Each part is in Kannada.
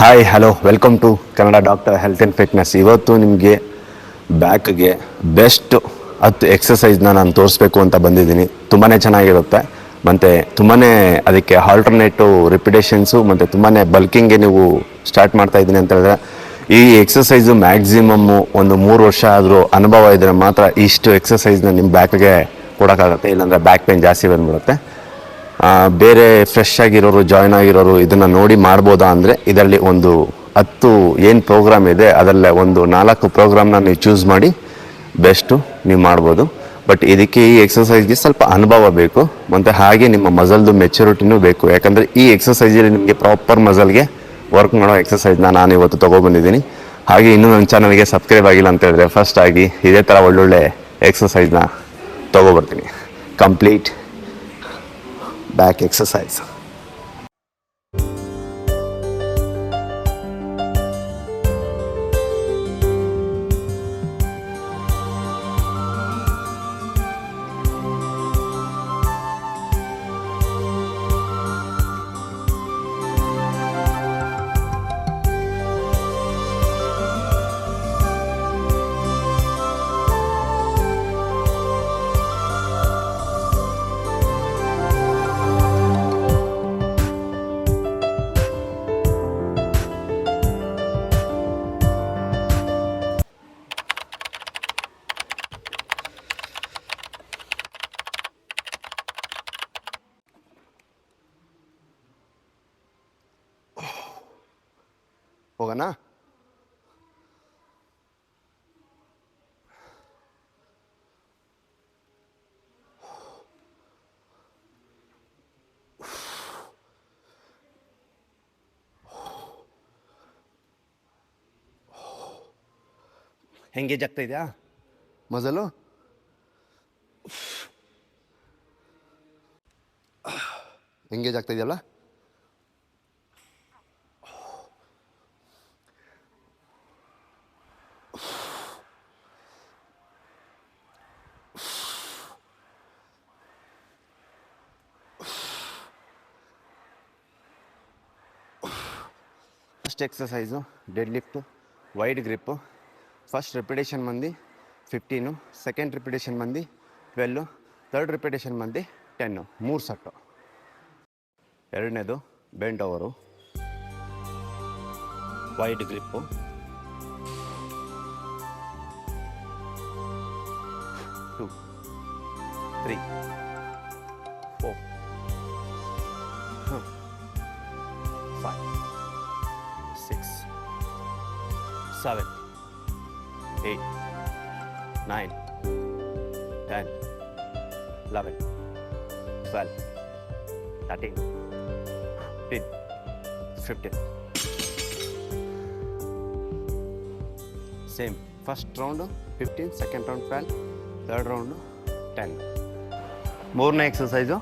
Hi hello welcome to Kannada doctor health and fitness ಇವತ್ತು ನಿಮಗೆ ಬ್ಯಾಕ್ಗೆ ಬೆಸ್ಟ್ ಹತ್ತು ಎಕ್ಸಸೈಸ್ನ ನಾನು ತೋರಿಸ್ಬೇಕು ಅಂತ ಬಂದಿದ್ದೀನಿ. ತುಂಬಾ ಚೆನ್ನಾಗಿರುತ್ತೆ. ಮತ್ತು ತುಂಬಾ ಅದಕ್ಕೆ ಆಲ್ಟರ್ನೇಟಿವ್ ರಿಪಿಟೇಷನ್ಸು ಮತ್ತು ತುಂಬಾ ಬಲ್ಕಿಂಗ್ಗೆ ನೀವು ಸ್ಟಾರ್ಟ್ ಮಾಡ್ತಾ ಇದ್ದೀನಿ ಅಂತ ಹೇಳಿದ್ರೆ, ಈ ಎಕ್ಸಸೈಸು ಮ್ಯಾಕ್ಸಿಮಮ್ಮು ಒಂದು ಮೂರು ವರ್ಷ ಆದರೂ ಅನುಭವ ಇದ್ದರೆ ಮಾತ್ರ ಇಷ್ಟು ಎಕ್ಸಸೈಸ್ನ ನಿಮ್ಮ ಬ್ಯಾಕ್ಗೆ ಕೊಡೋಕ್ಕಾಗತ್ತೆ. ಇಲ್ಲಾಂದರೆ ಬ್ಯಾಕ್ ಪೇನ್ ಜಾಸ್ತಿ ಬಂದ್ಬಿಡುತ್ತೆ. ಬೇರೆ ಫ್ರೆಶ್ ಆಗಿರೋರು ಜಾಯ್ನ್ ಆಗಿರೋರು ಇದನ್ನು ನೋಡಿ ಮಾಡ್ಬೋದಾ ಅಂದರೆ ಇದರಲ್ಲಿ ಒಂದು ಹತ್ತು ಏನು ಪ್ರೋಗ್ರಾಮ್ ಇದೆ, ಅದರಲ್ಲೇ ಒಂದು ನಾಲ್ಕು ಪ್ರೋಗ್ರಾಮ್ನ ನೀವು ಚೂಸ್ ಮಾಡಿ ಬೆಸ್ಟು ನೀವು ಮಾಡ್ಬೋದು. ಬಟ್ ಇದಕ್ಕೆ ಈ ಎಕ್ಸಸೈಸ್ಗೆ ಸ್ವಲ್ಪ ಅನುಭವ ಬೇಕು. ಮತ್ತು ಹಾಗೆ ನಿಮ್ಮ ಮಸಲ್ದು ಮೆಚುರಿಟಿನೂ ಬೇಕು. ಯಾಕಂದರೆ ಈ ಎಕ್ಸಸೈಸಲ್ಲಿ ನಿಮಗೆ ಪ್ರಾಪರ್ ಮಸಲ್ಗೆ ವರ್ಕ್ ಮಾಡೋ ಎಕ್ಸಸೈಸ್ನ ನಾನು ಇವತ್ತು ತೊಗೊಬಂದಿದ್ದೀನಿ ಹಾಗೆ ಇನ್ನೂ ನನ್ನ ಚಾನಲ್ಗೆ ಸಬ್ಸ್ಕ್ರೈಬ್ ಆಗಿಲ್ಲ ಅಂತ ಹೇಳಿದ್ರೆ ಫಸ್ಟ್ ಆಗಿ ಇದೇ ಥರ ಒಳ್ಳೊಳ್ಳೆ ಎಕ್ಸಸೈಸ್ನ ತೊಗೊಬರ್ತೀನಿ ಕಂಪ್ಲೀಟ್ back exercise. ಹೋಗೋಣ? ಹೆಂಗೆ ಆಗ್ತಾ ಇದೆಯಾ? ಮಜಲು? ಎಂಗೇಜ್ ಆಗ್ತಾ ಇದೆಯಲ್ಲ? First exercise deadlift wide grip first repetition ಮಂದಿ ಫಿಫ್ಟೀನು ಸೆಕೆಂಡ್ ರಿಪಿಟೇಷನ್ ಮಂದಿ ಟ್ವೆಲ್ಲು ತರ್ಡ್ ರಿಪಿಟೇಷನ್ ಮಂದಿ ಟೆನ್ನು ಮೂರು ಸಟ್ಟು ಎರಡನೇದು bend over wide grip two three seven, eight, nine, ten, eleven, twelve, thirteen, fifteen, fifteen. Same. First round fifteen second round twelve third round ten ಮೂರನೇ ಎಕ್ಸಸೈಸು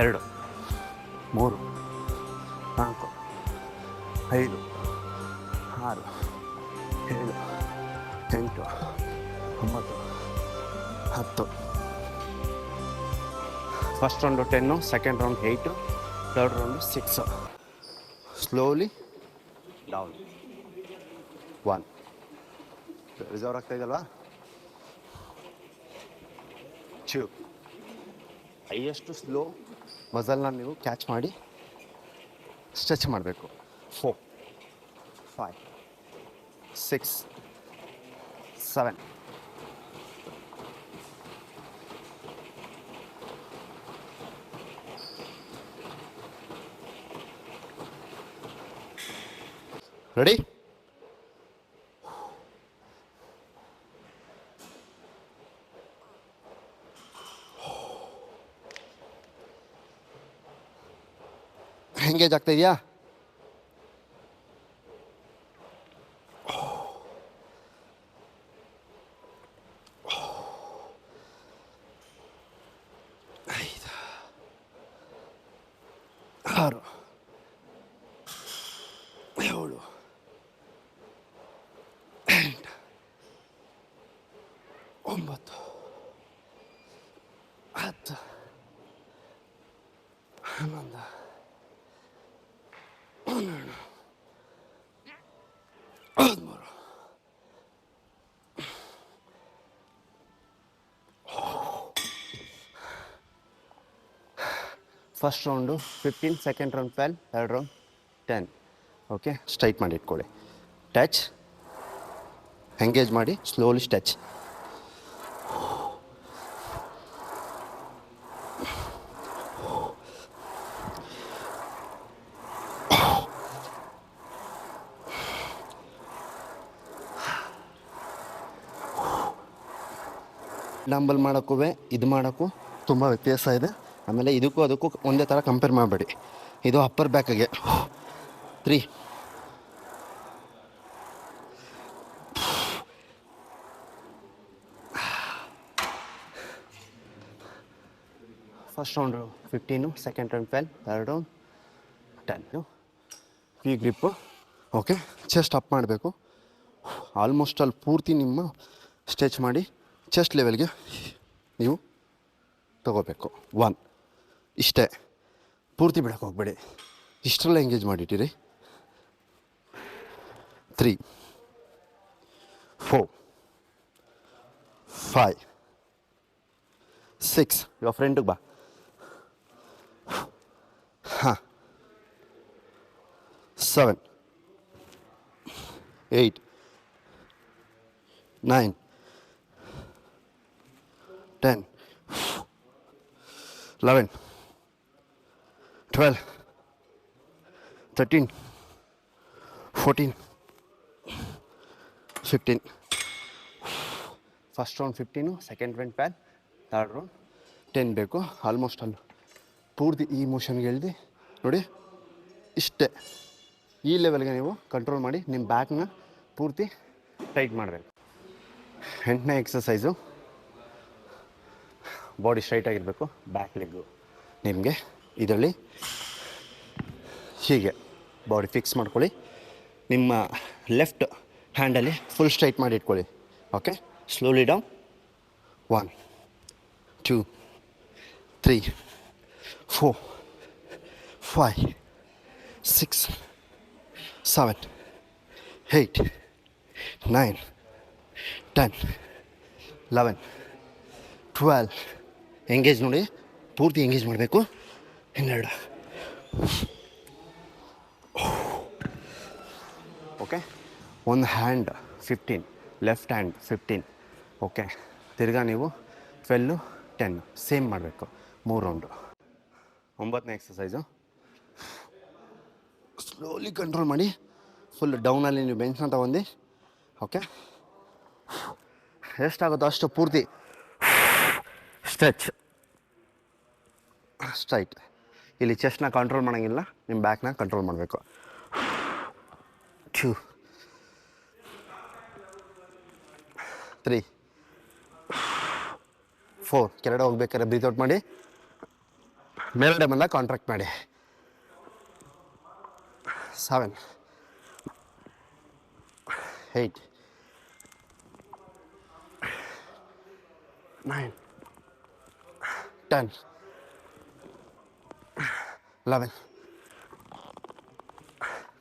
ಎರಡು ಮೂರು ನಾಲ್ಕು ಐದು ಆರು ಏಳು ಎಂಟು ಒಂಬತ್ತು ಹತ್ತು. First round ten second round eight third round six slowly down one reserve ಆಗ್ತಾ ಇದಲ್ವಾ? ಚೂ ಹೈಯೆಸ್ಟು ಸ್ಲೋ ಮಸಲ್ನ ನೀವು ಕ್ಯಾಚ್ ಮಾಡಿ. ಸ್ಟ್ರೆಚ್ ಮಾಡಬೇಕು. Four five six seven ready engage ಆಗ್ತಾ ಇದೆಯಾ ಐದು ಆರು ಏಳು ಎಂಟು ಒಂಬತ್ತು ಹತ್ತು ಹನ್ನೊಂದು ಹನ್ನೆರಡು ಹದಿಮೂರು first round fifteen second round twelve third round ten okay straight ಮಾಡಿ ಇಟ್ಕೊಳ್ಳಿ. ಟಚ್ ಎಂಗೇಜ್ ಮಾಡಿ ಸ್ಲೋಲಿ ಟಚ್ ಡಂಬಲ್ ಮಾಡೋಕ್ಕೂ, ಇದು ಮಾಡೋಕ್ಕೂ ತುಂಬ ವ್ಯತ್ಯಾಸ ಇದೆ. ಆಮೇಲೆ ಇದಕ್ಕೂ ಅದಕ್ಕೂ ಒಂದೇ ಥರ ಕಂಪೇರ್ ಮಾಡಬೇಡಿ. ಇದು upper ಬ್ಯಾಕಿಗೆ three first round fifteen second round twelve third round ten ಈ ಗ್ರಿಪ್ಪು ಓಕೆ ಚೆಸ್ಟ್ ಅಪ್ ಮಾಡಬೇಕು. ಆಲ್ಮೋಸ್ಟ್ ಅಲ್ಲಿ ಪೂರ್ತಿ ನಿಮ್ಮ ಸ್ಟ್ರೆಚ್ ಮಾಡಿ. ಚೆಸ್ಟ್ ಲೆವೆಲ್ಗೆ ನೀವು ತಗೋಬೇಕು. ಒನ್ ಇಷ್ಟೇ. ಪೂರ್ತಿ ಬಿಡೋಕೆ ಹೋಗ್ಬೇಡಿ. ಇಷ್ಟರಲ್ಲ ಎಂಗೇಜ್ ಮಾಡಿಟ್ಟಿರಿ. ತ್ರೀ ಫೋರ್ ಫೈವ್ ಸಿಕ್ಸ್ ಇವಾಗ ಫ್ರೆಂಡಿಗೆ ಬಾ ಹಾಂ seven eight nine ten eleven twelve thirteen fourteen fifteen first round fifteen second round PAN third round ten ಬೇಕು. ಆಲ್ಮೋಸ್ಟ್ ಅಲ್ಲಿ ಪೂರ್ತಿ ಈ ಮೋಷನ್ಗೆ ಎಳ್ದು ನೋಡಿ. ಇಷ್ಟೇ. ಈ ಲೆವೆಲ್ಗೆ ನೀವು ಕಂಟ್ರೋಲ್ ಮಾಡಿ ನಿಮ್ಮ ಬ್ಯಾಕ್ನ ಪೂರ್ತಿ ಟೈಟ್ ಮಾಡಬೇಕು. ಎಂಟನೇ ಎಕ್ಸಸೈಸು ಬಾಡಿ ಸ್ಟ್ರೈಟ್ ಆಗಿರಬೇಕು ಬ್ಯಾಕ್ ಲೆಗ್ಗು ನಿಮಗೆ ಇದರಲ್ಲಿ ಹೀಗೆ ಬಾಡಿ ಫಿಕ್ಸ್ ಮಾಡ್ಕೊಳ್ಳಿ. ನಿಮ್ಮ ಲೆಫ್ಟ್ ಹ್ಯಾಂಡಲ್ಲಿ ಫುಲ್ ಸ್ಟ್ರೈಟ್ ಮಾಡಿ ಇಟ್ಕೊಳ್ಳಿ. Okay slowly down one two three four five six seven eight nine ten eleven twelve engage ನೋಡಿ, ಪೂರ್ತಿ ಎಂಗೇಜ್ ಮಾಡಬೇಕು. ಹನ್ನೆರಡು. ಓಕೆ ಒಂದು hand fifteen left hand fifteen okay ತಿರ್ಗಾ ನೀವು ಟ್ವೆಲ್ಲು ಟೆನ್ ಸೇಮ್ ಮಾಡಬೇಕು. ಮೂರು ರೌಂಡು ಒಂಬತ್ತನೇ ಎಕ್ಸಸೈಸು ಸ್ಲೋಲಿ ಕಂಟ್ರೋಲ್ ಮಾಡಿ. ಫುಲ್ ಡೌನಲ್ಲಿ ನೀವು ಬೆಂಚ್ನ ತಗೊಂಡು. ಓಕೆ ಎಷ್ಟಾಗುತ್ತೋ ಅಷ್ಟು ಪೂರ್ತಿ. ಸ್ಟ್ರೆಚ್. ಸ್ಟ್ರೈಟ್ ಇಲ್ಲಿ ಚೆಸ್ಟ್ನ ಕಂಟ್ರೋಲ್ ಮಾಡೋಂಗಿಲ್ಲ ನಿಮ್ಮ ಬ್ಯಾಕ್ನ ಕಂಟ್ರೋಲ್ ಮಾಡಬೇಕು. ಟೂ ತ್ರೀ ಫೋರ್ ಕೆರಡೆ ಹೋಗ್ಬೇಕಾದ್ರೆ ಬ್ರೀತ್ ಔಟ್ ಮಾಡಿ. ಮೇಲ್ಗಡೆ ಬಂದಾಗ ಕಾಂಟ್ರಾಕ್ಟ್ ಮಾಡಿ. Seven eight nine, ten, eleven,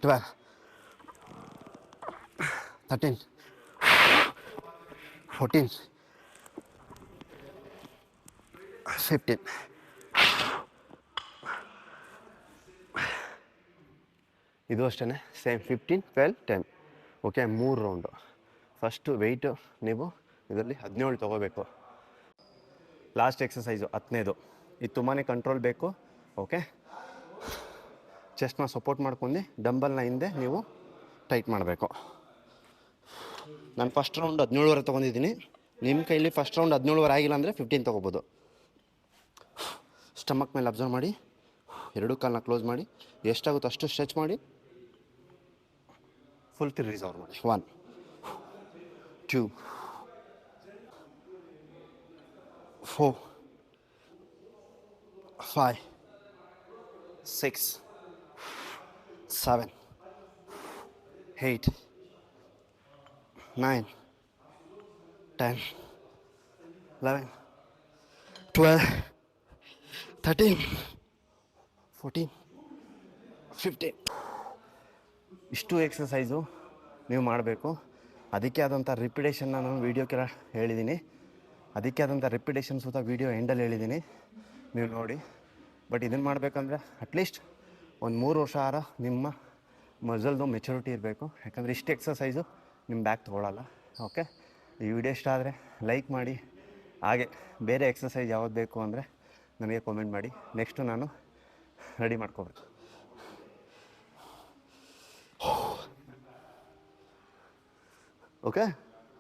twelve, thirteen, fourteen, fifteen. ಇದು ಅಷ್ಟೇ same fifteen twelve ten okay ಮೂರು ರೌಂಡು ಫಸ್ಟು ವೆಯ್ಟು ನೀವು ಇದರಲ್ಲಿ ಹದಿನೇಳು ತೊಗೋಬೇಕು. ಲಾಸ್ಟ್ ಎಕ್ಸಸೈಸು ಹತ್ತನೇದು. ಇದು ತುಂಬಾ ಕಂಟ್ರೋಲ್ ಬೇಕು ಓಕೆ ಚೆಸ್ಟ್ನ ಸಪೋರ್ಟ್ ಮಾಡ್ಕೊಂಡು ಡಂಬಲ್ನ ಹಿಂದೆ ನೀವು ಟೈಟ್ ಮಾಡಬೇಕು. ನಾನು ಫಸ್ಟ್ ರೌಂಡ್ ಹದಿನೇಳುವರೆ ತೊಗೊಂಡಿದ್ದೀನಿ. ನಿಮ್ಮ ಕೈಲಿ ಫಸ್ಟ್ ರೌಂಡ್ ಹದಿನೇಳುವರೆ ಆಗಿಲ್ಲ ಅಂದರೆ ಫಿಫ್ಟೀನ್ ತೊಗೋಬೋದು. ಸ್ಟಮಕ್ ಮೇಲೆ ಅಬ್ಸರ್ವ್ ಮಾಡಿ, ಎರಡು ಕಾಲನ್ನ ಕ್ಲೋಸ್ ಮಾಡಿ, ಎಷ್ಟಾಗುತ್ತೋ ಅಷ್ಟು ಸ್ಟ್ರೆಚ್ ಮಾಡಿ. ಫುಲ್ ತಿರ್ರೀಸ್ ರಿಸರ್ವ್ ಮಾಡಿ. One two four, five, six, seven, eight, nine, ten, eleven, twelve, thirteen, fourteen fifteen ಇಷ್ಟು ಎಕ್ಸಸೈಸು ನೀವು ಮಾಡಬೇಕು. ಅದಕ್ಕೆ ಆದಂಥ ರಿಪಿಟೇಷನ್ ನಾನು ವೀಡಿಯೋಕ್ಕೆಲ್ಲ ಹೇಳಿದ್ದೀನಿ. ಅದಕ್ಕೆ ಆದಂಥ ರೆಪ್ಯುಟೇಷನ್ ಸುತ್ತ ವೀಡಿಯೋ ಎಂಡಲ್ಲಿ ಹೇಳಿದ್ದೀನಿ. ನೀವು ನೋಡಿ. ಬಟ್ ಇದನ್ನು ಮಾಡಬೇಕಂದ್ರೆ ಅಟ್ಲೀಸ್ಟ್ ಒಂದು ಮೂರು ವರ್ಷ ಆರ ನಿಮ್ಮ ಮಜಲ್ದು ಮೆಚುರಿಟಿ ಇರಬೇಕು. ಯಾಕಂದರೆ ಇಷ್ಟು ಎಕ್ಸಸೈಸು ನಿಮ್ಮ ಬ್ಯಾಕ್ ತೊಗೊಳಲ್ಲ. ಓಕೆ ಈ ವಿಡಿಯೋ ಇಷ್ಟ ಆದರೆ ಲೈಕ್ ಮಾಡಿ. ಹಾಗೆ ಬೇರೆ ಎಕ್ಸಸೈಸ್ ಯಾವ್ದು ಬೇಕು ಅಂದರೆ ನನಗೆ ಕಾಮೆಂಟ್ ಮಾಡಿ. ನೆಕ್ಸ್ಟು ನಾನು ರೆಡಿ ಮಾಡ್ಕೋಬೇಕು. ಓಕೆ